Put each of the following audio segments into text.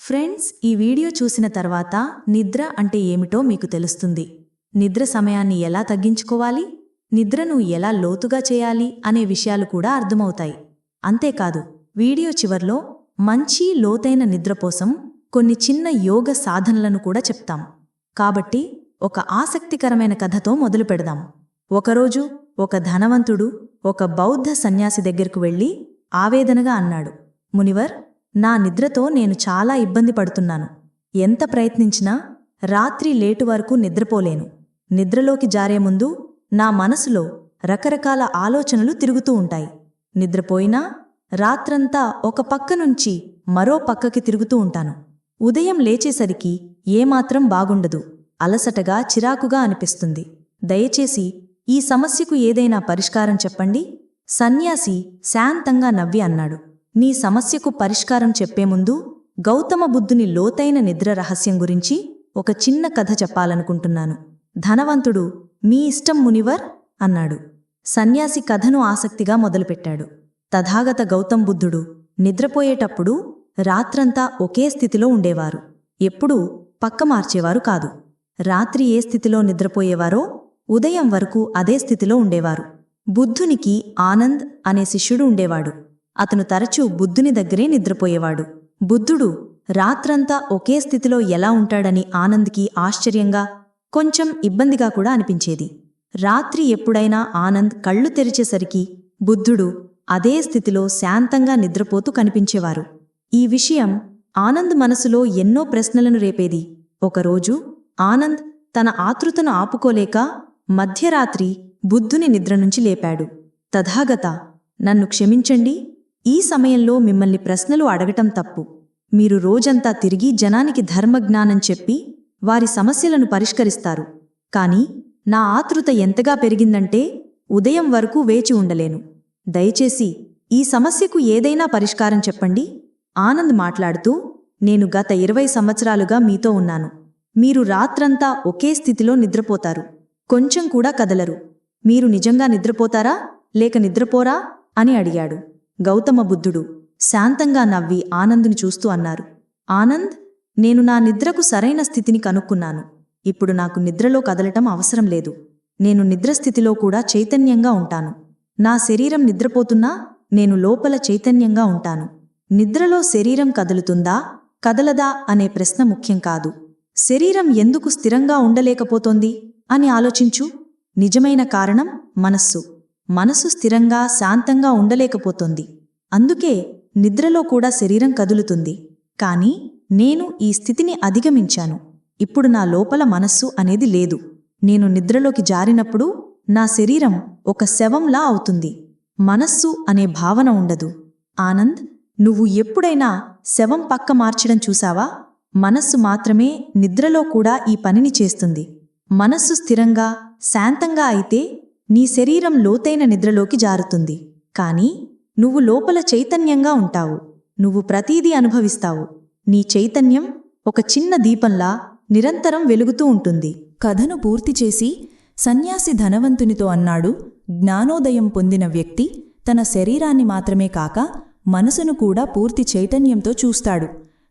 Friends ఈ video చూసిన తర్వాత నిద్ర అంటే ఏమిటో మీకు తెలుస్తుంది. నిద్ర సమయాన్ని ఎలా తగ్గించుకోవాలి? నిద్రను ఎలా లోతుగా చేయాలి? అనే విషయాలు కూడా అర్థమవుతాయి. అంతేకాదు వీడియో చివర్లో మంచి లోతైన నిద్ర కోసం కొన్ని చిన్న యోగ సాధనలను కూడా చెప్తాం. కాబట్టి ఒక ఆసక్తికరమైన కథతో మొదలు పెడదాం. ఒకరోజు ఒక ధనవంతుడు ఒక బౌద్ధ సన్యాసి దగ్గరకు వెళ్ళి ఆవేదనగా అన్నాడు మునివర్ నా నిద్రతో నేను చాలా ఇబ్బంది పడుతున్నాను. ఎంత ప్రయత్నించినా రాత్రి లేటు వరకు నిద్రపోలేను. నిద్రలోకి జారే ముందు నా మనసులో రకరకాల ఆలోచనలు తిరుగుతూ ఉంటాయి. నిద్రపోయినా రాత్రంతా ఒక పక్క నుంచి మరో పక్కకి తిరుగుతూ ఉంటాను. ఉదయం లేచేసరికి ఏమాత్రం బాగుండదు. అలసటగా చిరాకుగా అనిపిస్తుంది. దయచేసి ఈ సమస్యకు ఏదైనా పరిష్కారం చెప్పండి. సన్యాసి శాంతంగా నవ్వి అన్నాడు. నీ సమస్యకు పరిష్కారం చెప్పే ముందు గౌతమ బుద్ధుని లోతైన నిద్ర రహస్యం గురించి ఒక చిన్న కథ చెప్పాలనుకుంటున్నాను. ధనవంతుడు మీ ఇష్టం మునివర్ అన్నాడు. సన్యాసి కథను ఆసక్తిగా మొదలుపెట్టాడు. తథాగత గౌతమ్ బుద్ధుడు నిద్రపోయేటప్పుడు రాత్రంతా ఒకే స్థితిలో ఉండేవారు. ఎప్పుడూ పక్క మార్చేవారు కాదు. రాత్రి ఏ స్థితిలో నిద్రపోయేవారో ఉదయం వరకు అదే స్థితిలో ఉండేవారు. బుద్ధునికి ఆనంద్ అనే శిష్యుడు ఉండేవాడు. అతను తరచూ బుద్ధుని దగ్గరే నిద్రపోయేవాడు. బుద్ధుడు రాత్రంతా ఒకే స్థితిలో ఎలా ఉంటాడని ఆనంద్కి ఆశ్చర్యంగా కొంచెం ఇబ్బందిగా కూడా అనిపించేది. రాత్రి ఎప్పుడైనా ఆనంద్ కళ్ళు తెరిచేసరికి బుద్ధుడు అదే స్థితిలో శాంతంగా నిద్రపోతూ కనిపించేవారు. ఈ విషయం ఆనంద్ మనసులో ఎన్నో ప్రశ్నలను రేపేది. ఒకరోజు ఆనంద్ తన ఆతృతను ఆపుకోలేక మధ్యరాత్రి బుద్ధుని నిద్ర నుంచి లేపాడు. తథాగత నన్ను క్షమించండి ఈ సమయంలో మిమ్మల్ని ప్రశ్నలు అడగటం తప్పు. మీరు రోజంతా తిరిగి జనానికి ధర్మజ్ఞానం చెప్పి వారి సమస్యలను పరిష్కరిస్తారు. కాని నా ఆతృత ఎంతగా పెరిగిందంటే ఉదయం వరకు వేచి ఉండలేను. దయచేసి ఈ సమస్యకు ఏదైనా పరిష్కారం చెప్పండి. ఆనంద్ మాట్లాడుతూ నేను గత ఇరవై సంవత్సరాలుగా మీతో ఉన్నాను. మీరు రాత్రంతా ఒకే స్థితిలో నిద్రపోతారు. కొంచెం కూడా కదలరు. మీరు నిజంగా నిద్రపోతారా? లేక నిద్రపోరా? అని అడిగాడు. గౌతమ బుద్ధుడు. శాంతంగా నవ్వి ఆనంద్ని చూస్తూ అన్నారు. ఆనంద్ నేను నా నిద్రకు సరైన స్థితిని కనుక్కున్నాను. ఇప్పుడు నాకు నిద్రలో కదలటం అవసరం లేదు. నేను నిద్రస్థితిలో కూడా చైతన్యంగా ఉంటాను. నా శరీరం నిద్రపోతున్నా నేను లోపల చైతన్యంగా ఉంటాను. నిద్రలో శరీరం కదులుతుందా కదలదా అనే ప్రశ్న ముఖ్యం కాదు. శరీరం ఎందుకు స్థిరంగా ఉండలేకపోతోంది అని ఆలోచించు. నిజమైన కారణం మనస్సు. మనస్సు స్థిరంగా శాంతంగా ఉండలేకపోతోంది. అందుకే నిద్రలో కూడా శరీరం కదులుతుంది. కాని నేను ఈ స్థితిని అధిగమించాను. ఇప్పుడు నా లోపల మనస్సు అనేది లేదు. నేను నిద్రలోకి జారినప్పుడు నా శరీరం ఒక శవంలా అవుతుంది. మనస్సు అనే భావన ఉండదు. ఆనంద్ నువ్వు ఎప్పుడైనా శవం పక్క మార్చడం చూసావా మనస్సు మాత్రమే నిద్రలో కూడా ఈ పనిని చేస్తుంది. మనస్సు స్థిరంగా శాంతంగా అయితే నీ శరీరం లోతైన నిద్రలోకి జారుతుంది. కాని నువ్వు లోపల చైతన్యంగా ఉంటావు. నువ్వు ప్రతీదీ అనుభవిస్తావు. నీ చైతన్యం ఒక చిన్న దీపంలా నిరంతరం వెలుగుతూ ఉంటుంది. కథను పూర్తి చేసి సన్యాసి ధనవంతునితో అన్నాడు జ్ఞానోదయం పొందిన వ్యక్తి తన శరీరాన్ని మాత్రమే కాక మనసును కూడా పూర్తి చైతన్యంతో చూస్తాడు.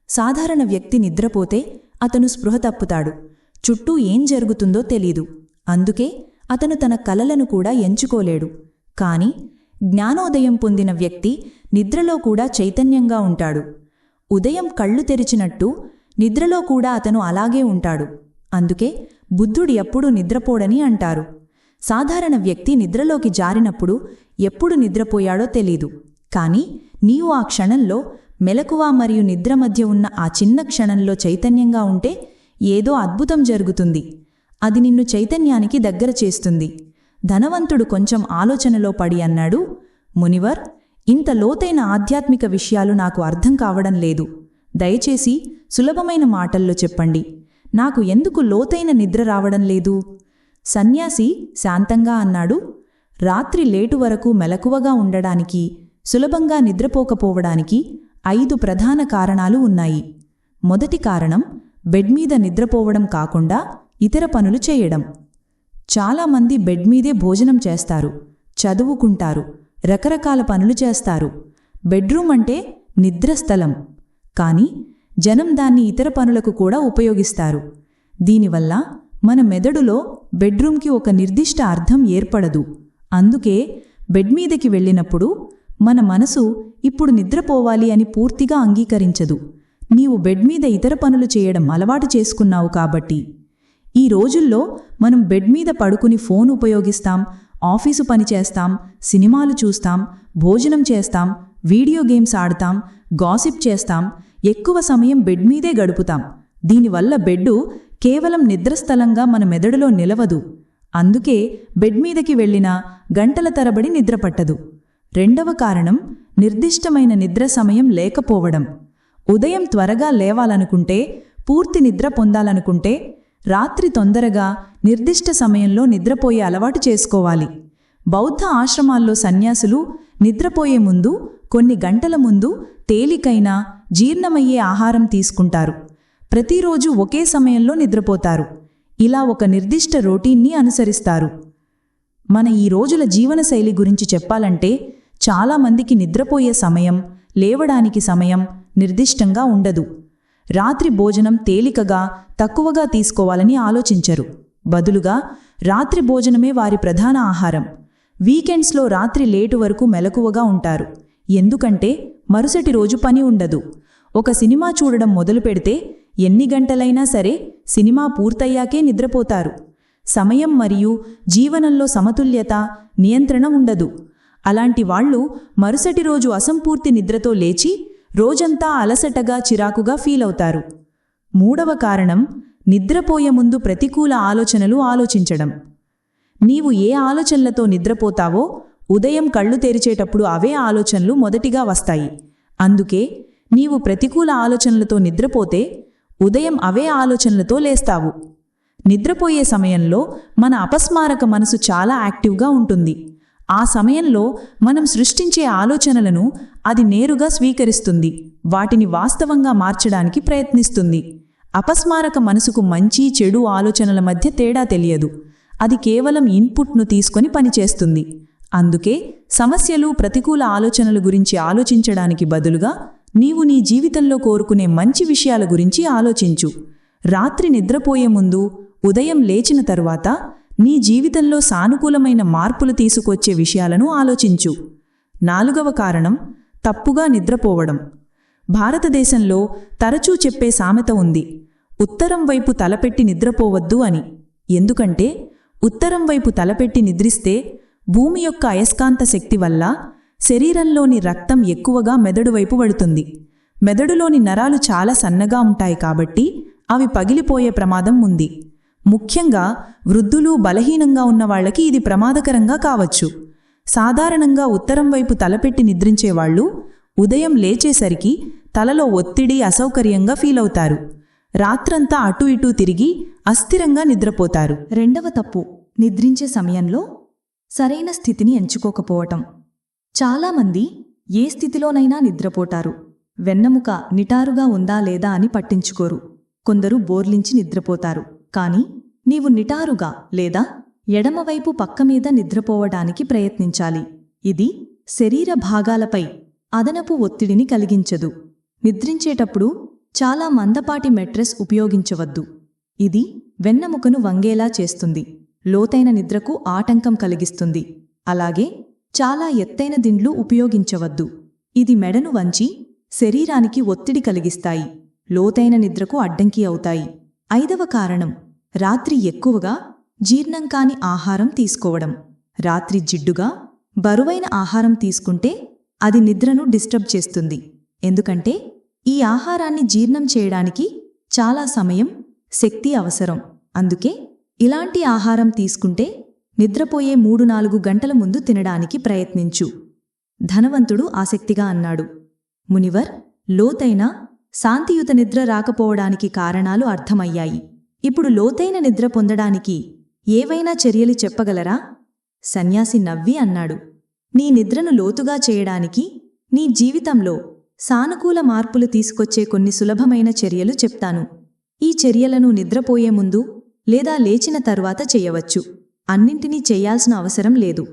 సాధారణ వ్యక్తి నిద్రపోతే అతను స్పృహ తప్పుతాడు. చుట్టూ ఏం జరుగుతుందో తెలీదు. అందుకే అతను తన కలలను కూడా ఎంచుకోలేడు. కాని జ్ఞానోదయం పొందిన వ్యక్తి నిద్రలో కూడా చైతన్యంగా ఉంటాడు. ఉదయం కళ్ళు తెరిచినట్టు నిద్రలో కూడా అతను అలాగే ఉంటాడు. అందుకే బుద్ధుడు ఎప్పుడూ నిద్రపోడని అంటారు. సాధారణ వ్యక్తి నిద్రలోకి జారినప్పుడు ఎప్పుడు నిద్రపోయాడో తెలీదు. కానీ నీవు ఆ క్షణంలో మెలకువ మరియు నిద్ర మధ్య ఉన్న ఆ చిన్న క్షణంలో చైతన్యంగా ఉంటే ఏదో అద్భుతం జరుగుతుంది. అది నిన్ను చైతన్యానికి దగ్గర చేస్తుంది. ధనవంతుడు కొంచెం ఆలోచనలో పడి అన్నాడు మునివర్ ఇంత లోతైన ఆధ్యాత్మిక విషయాలు నాకు అర్థం కావడం లేదు. దయచేసి సులభమైన మాటల్లో చెప్పండి. నాకు ఎందుకు లోతైన నిద్ర రావడం లేదు? సన్యాసి శాంతంగా అన్నాడు రాత్రి లేటు వరకు మెలకువగా ఉండడానికి సులభంగా నిద్రపోకపోవడానికి ఐదు ప్రధాన కారణాలు ఉన్నాయి. మొదటి కారణం బెడ్ మీద నిద్రపోవడం కాకుండా ఇతర పనులు చేయడం. చాలామంది బెడ్ మీదే భోజనం చేస్తారు చదువుకుంటారు రకరకాల పనులు చేస్తారు. బెడ్రూమ్ అంటే నిద్రస్థలం కానీ జనం దాన్ని ఇతర పనులకు కూడా ఉపయోగిస్తారు. దీనివల్ల మన మెదడులో బెడ్రూమ్కి ఒక నిర్దిష్ట అర్థం ఏర్పడదు. అందుకే బెడ్ మీదకి వెళ్ళినప్పుడు మన మనసు ఇప్పుడు నిద్రపోవాలి అని పూర్తిగా అంగీకరించదు. నీవు బెడ్ మీద ఇతర పనులు చేయడం అలవాటు చేసుకున్నావు కాబట్టి. ఈ రోజుల్లో మనం బెడ్ మీద పడుకుని ఫోన్ ఉపయోగిస్తాం ఆఫీసు పని చేస్తాం సినిమాలు చూస్తాం భోజనం చేస్తాం వీడియో గేమ్స్ ఆడతాం గాసిప్ చేస్తాం ఎక్కువ సమయం బెడ్ మీదే గడుపుతాం. దీనివల్ల బెడ్డు కేవలం నిద్రస్థలంగా మన మెదడులో నిలవదు. అందుకే బెడ్ మీదకి వెళ్ళినా గంటల తరబడి నిద్రపట్టదు. రెండవ కారణం నిర్దిష్టమైన నిద్ర సమయం లేకపోవడం. ఉదయం త్వరగా లేవాలనుకుంటే పూర్తి నిద్ర పొందాలనుకుంటే రాత్రి తొందరగా నిర్దిష్ట సమయంలో నిద్రపోయే అలవాటు చేసుకోవాలి. బౌద్ధ ఆశ్రమాల్లో సన్యాసులు నిద్రపోయే ముందు కొన్ని గంటల ముందు తేలికైన జీర్ణమయ్యే ఆహారం తీసుకుంటారు. ప్రతిరోజు ఒకే సమయంలో నిద్రపోతారు. ఇలా ఒక నిర్దిష్ట రొటీన్ని అనుసరిస్తారు. మన ఈ రోజుల జీవనశైలి గురించి చెప్పాలంటే చాలామందికి నిద్రపోయే సమయం లేవడానికి సమయం నిర్దిష్టంగా ఉండదు. రాత్రి భోజనం తేలికగా తక్కువగా తీసుకోవాలని ఆలోచించరు. బదులుగా రాత్రి భోజనమే వారి ప్రధాన ఆహారం. వీకెండ్స్లో రాత్రి లేటు వరకు మెలకువగా ఉంటారు. ఎందుకంటే మరుసటి రోజు పని ఉండదు. ఒక సినిమా చూడడం మొదలు పెడితే ఎన్ని గంటలైనా సరే సినిమా పూర్తయ్యాకే నిద్రపోతారు. సమయం మరియు జీవనంలో సమతుల్యత నియంత్రణ ఉండదు. అలాంటి వాళ్ళు మరుసటి రోజు అసంపూర్తి నిద్రతో లేచి రోజంతా అలసటగా చిరాకుగా ఫీలవుతారు మూడవ కారణం నిద్రపోయే ముందు ప్రతికూల ఆలోచనలు ఆలోచించడం. నీవు ఏ ఆలోచనలతో నిద్రపోతావో ఉదయం కళ్ళు తెరిచేటప్పుడు అవే ఆలోచనలు మొదటిగా వస్తాయి. అందుకే నీవు ప్రతికూల ఆలోచనలతో నిద్రపోతే ఉదయం అవే ఆలోచనలతో లేస్తావు. నిద్రపోయే సమయంలో మన అపస్మారక మనసు చాలా యాక్టివ్గా ఉంటుంది. ఆ సమయంలో మనం సృష్టించే ఆలోచనలను అది నేరుగా స్వీకరిస్తుంది. వాటిని వాస్తవంగా మార్చడానికి ప్రయత్నిస్తుంది. అపస్మారక మనసుకు మంచి చెడు ఆలోచనల మధ్య తేడా తెలియదు. అది కేవలం ఇన్పుట్ను తీసుకొని పనిచేస్తుంది. అందుకే సమస్యలు ప్రతికూల ఆలోచనల గురించి ఆలోచించడానికి బదులుగా నీవు నీ జీవితంలో కోరుకునే మంచి విషయాల గురించి ఆలోచించు. రాత్రి నిద్రపోయే ముందు ఉదయం లేచిన తరువాత నీ జీవితంలో సానుకూలమైన మార్పులు తీసుకొచ్చే విషయాలను ఆలోచించు. నాలుగవ కారణం తప్పుగా నిద్రపోవడం. భారతదేశంలో తరచూ చెప్పే సామెత ఉంది ఉత్తరం వైపు తలపెట్టి నిద్రపోవద్దు అని. ఎందుకంటే ఉత్తరం వైపు తలపెట్టి నిద్రిస్తే భూమి యొక్క అయస్కాంత శక్తి వల్ల శరీరంలోని రక్తం ఎక్కువగా మెదడు వైపు మెదడులోని నరాలు చాలా సన్నగా ఉంటాయి కాబట్టి అవి పగిలిపోయే ప్రమాదం ఉంది. ముఖ్యంగా వృద్ధులు బలహీనంగా ఉన్న వాళ్ళకి ఇది ప్రమాదకరంగా కావచ్చు. సాధారణంగా ఉత్తరం వైపు తలపెట్టి నిద్రించేవాళ్ళు ఉదయం లేచేసరికి తలలో ఒత్తిడి అసౌకర్యంగా ఫీలవుతారు రాత్రంతా అటూ ఇటూ తిరిగి అస్థిరంగా నిద్రపోతారు. రెండవ తప్పు నిద్రించే సమయంలో సరైన స్థితిని ఎంచుకోకపోవటం. చాలామంది ఏ స్థితిలోనైనా నిద్రపోటారు వెన్నెముక నిటారుగా ఉందా లేదా అని పట్టించుకోరు. కొందరు బోర్లించి నిద్రపోతారు. కాని నీవు నిటారుగా లేదా ఎడమవైపు పక్కమీద నిద్రపోవడానికి ప్రయత్నించాలి. ఇది శరీర భాగాలపై అదనపు ఒత్తిడిని కలిగించదు. నిద్రించేటప్పుడు చాలా మందపాటి మెట్రెస్ ఉపయోగించవద్దు. ఇది వెన్నెముకను వంగేలా చేస్తుంది. లోతైన నిద్రకు ఆటంకం కలిగిస్తుంది. అలాగే చాలా ఎత్తైన దిండ్లు ఉపయోగించవద్దు. ఇది మెడను వంచి శరీరానికి ఒత్తిడి కలిగిస్తాయి. లోతైన నిద్రకు అడ్డంకి అవుతాయి. ఐదవ కారణం రాత్రి ఎక్కువగా జీర్ణం కాని ఆహారం తీసుకోవడం. రాత్రి జిడ్డుగా బరువైన ఆహారం తీసుకుంటే అది నిద్రను డిస్టర్బ్ చేస్తుంది. ఎందుకంటే ఈ ఆహారాన్ని జీర్ణం చేయడానికి చాలా సమయం శక్తి అవసరం. అందుకే ఇలాంటి ఆహారం తీసుకుంటే నిద్రపోయే మూడు నాలుగు గంటల ముందు తినడానికి ప్రయత్నించు. ధనవంతుడు ఆసక్తిగా అన్నాడు. మునివర్ లోతైన శాంతియుత నిద్ర రాకపోవడానికి కారణాలు అర్థమయ్యాయి. ఇప్పుడు లోతైన నిద్ర పొందడానికి ఏవైనా చర్యలు చెప్పగలరా? సన్యాసి నవ్వి అన్నాడు. నీ నిద్రను లోతుగా చేయడానికి నీ జీవితంలో సానుకూల మార్పులు తీసుకొచ్చే కొన్ని సులభమైన చర్యలు చెప్తాను. ఈ చర్యలను నిద్రపోయే ముందు లేదా లేచిన తరువాత చెయ్యవచ్చు అన్నింటినీ చెయ్యాల్సిన అవసరం లేదు.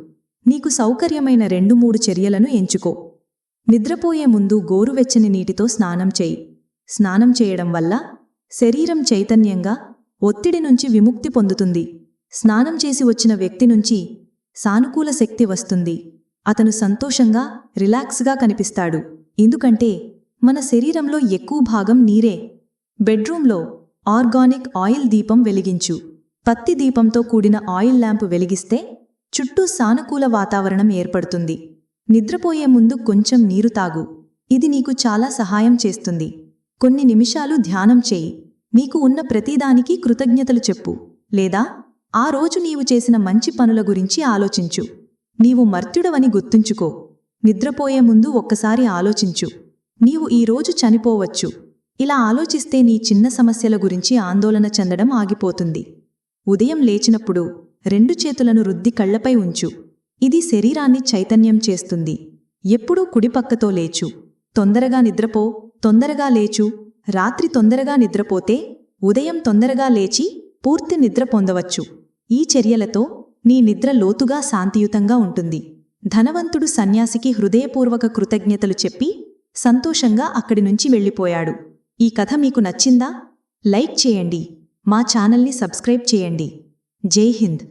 నీకు సౌకర్యమైన రెండు మూడు చర్యలను ఎంచుకో. నిద్రపోయే ముందు గోరువెచ్చని నీటితో స్నానం చేయి. స్నానం చేయడం వల్ల శరీరం చైతన్యంగా ఒత్తిడి నుంచి విముక్తి పొందుతుంది. స్నానం చేసి వచ్చిన వ్యక్తి నుంచి సానుకూల శక్తి వస్తుంది. అతను సంతోషంగా రిలాక్స్గా కనిపిస్తాడు. ఎందుకంటే మన శరీరంలో ఎక్కువ భాగం నీరే. బెడ్రూంలో ఆర్గానిక్ ఆయిల్ దీపం వెలిగించు. పత్తి దీపంతో కూడిన ఆయిల్ ల్యాంప్ వెలిగిస్తే చుట్టూ సానుకూల వాతావరణం ఏర్పడుతుంది. నిద్రపోయే ముందు కొంచెం నీరు తాగు. ఇది నీకు చాలా సహాయం చేస్తుంది. కొన్ని నిమిషాలు ధ్యానం చేయి. మీకు ఉన్న ప్రతిదానికి కృతజ్ఞతలు చెప్పు. లేదా ఆ రోజు నీవు చేసిన మంచి పనుల గురించి ఆలోచించు. నీవు మర్త్యుడవని గుర్తుంచుకో. నిద్రపోయే ముందు ఒక్కసారి ఆలోచించు. నీవు ఈరోజు చనిపోవచ్చు. ఇలా ఆలోచిస్తే నీ చిన్న సమస్యల గురించి ఆందోళన చెందడం ఆగిపోతుంది. ఉదయం లేచినప్పుడు రెండు చేతులను రుద్ది కళ్ళపై ఉంచు. ఇది శరీరాన్ని చైతన్యం చేస్తుంది. ఎప్పుడూ కుడిపక్కతో లేచు. తొందరగా నిద్రపో. తొందరగా లేచు. రాత్రి తొందరగా నిద్రపోతే ఉదయం తొందరగా లేచి పూర్తి నిద్ర పొందవచ్చు. ఈ చర్యలతో నీ నిద్ర లోతుగా శాంతియుతంగా ఉంటుంది. ధనవంతుడు సన్యాసికి హృదయపూర్వక కృతజ్ఞతలు చెప్పి సంతోషంగా అక్కడి నుంచి వెళ్ళిపోయాడు. ఈ కథ మీకు నచ్చిందా? లైక్ చేయండి. మా ఛానల్ని సబ్స్క్రైబ్ చేయండి. జై హింద్.